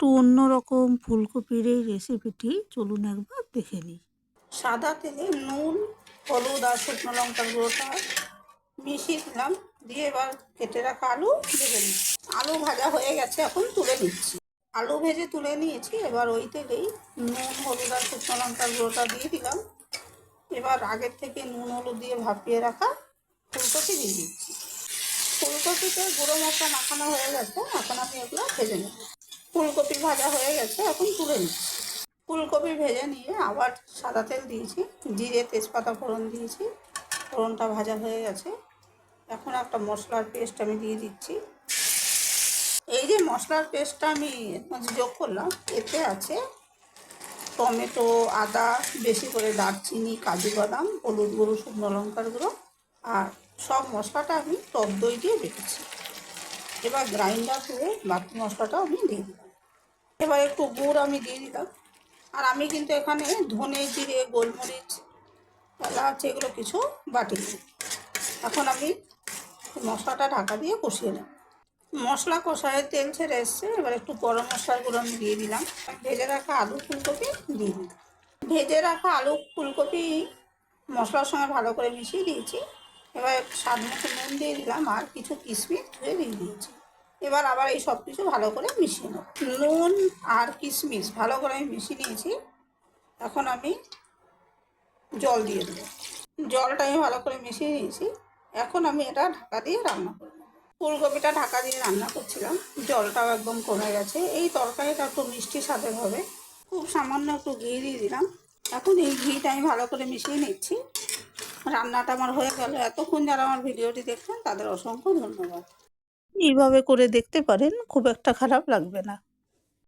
একটু অন্যরকম ফুলকপির এই রেসিপিটি চলুন একবার দেখে নিই। সাদা তেলে নুন, হলুদ, আর শুকনো লঙ্কার গুঁড়োটা মিশিয়ে দিলাম। দিয়ে এবার কেটে রাখা আলু ভেজে নিচ্ছি। আলু ভাজা হয়ে গেছে, এখন তুলে নিচ্ছি। আলু ভেজে তুলে নিয়েছি, এবার ওই তেলেই নুন, হলুদ, আর শুকনো লঙ্কার গুঁড়োটা দিয়ে দিলাম। এবার আগের থেকে নুন, হলুদ দিয়ে ভাপিয়ে রাখা ফুলকপি দিয়ে দিচ্ছি। ফুলকপিতে গুঁড়ো মশলা মাখানো হয়ে গেছে, এখন আমি এগুলো ভেজে নেব। ফুলকপি ভাজা হয়ে গেছে, এখন তুলে নিচ্ছি ফুলকপি ভেজে নিয়ে আবার সাদা তেল দিয়েছি, জিরে তেজপাতা ফোড়ন দিয়েছি, ফোড়নটা ভাজা হয়ে গেছে। এখন একটা মশলার পেস্ট আমি দিয়ে দিচ্ছি। এই যে মশলার পেস্টটা আমি যোগ করলাম, এতে আছে টমেটো, আদা, বেশি করে দারচিনি, কাজু বাদাম, হলুদ গুঁড়ো, শুকনো লঙ্কার গুঁড়ো, আর সব মশলাটা আমি টক দই দিয়ে বেটেছি এবার গ্রাইন্ডার করে বাকি মশলাটা আমি দিয়ে দিলাম। এবার একটু গুড় আমি দিয়ে দিলাম। আর আমি কিন্তু এখানে ধনে জিরে, গোলমরিচ, এলাচ এগুলো কিছু বাটিনি এখন আমি মশলাটা ঢাকা দিয়ে কষিয়ে নেব। মশলা কষায় তেল ছেড়ে এসছে, এবার একটু গরম মশলার গুঁড়ো আমি দিয়ে দিলাম। ভেজে রাখা আলু ফুলকপি দিয়ে দিলাম। ভেজে রাখা আলু ফুলকপি মশলার সঙ্গে ভালো করে মিশিয়ে দিয়েছি। এবার স্বাদ মতো নুন দিয়ে দিলাম আর কিছু কিশমিশ ধুয়ে দিয়ে দিয়েছি। এবার আবার এই সব কিছু ভালো করে মিশিয়ে নেব। নুন আর কিশমিশ ভালো করে আমি মিশিয়ে নিয়েছি। এখন আমি জল দিয়ে দেবো। জলটা আমি ভালো করে মিশিয়ে নিয়েছি। এখন আমি এটা ঢাকা দিয়ে রান্না করব। ফুলকপিটা ঢাকা দিয়ে রান্না করছিলাম। জলটাও একদম কমে গেছে। এই তরকারিটা একটু মিষ্টি স্বাদের হবে। খুব সামান্য একটু ঘি দিয়ে দিলাম। এখন এই ঘিটা আমি ভালো করে মিশিয়ে নিচ্ছি। রান্নাটা আমার হয়ে গেল। এতক্ষণ যারা আমার ভিডিওটি দেখছেন তাদের অসংখ্য ধন্যবাদ। এইভাবে করে দেখতে পারেন খুব একটা খারাপ লাগবে না।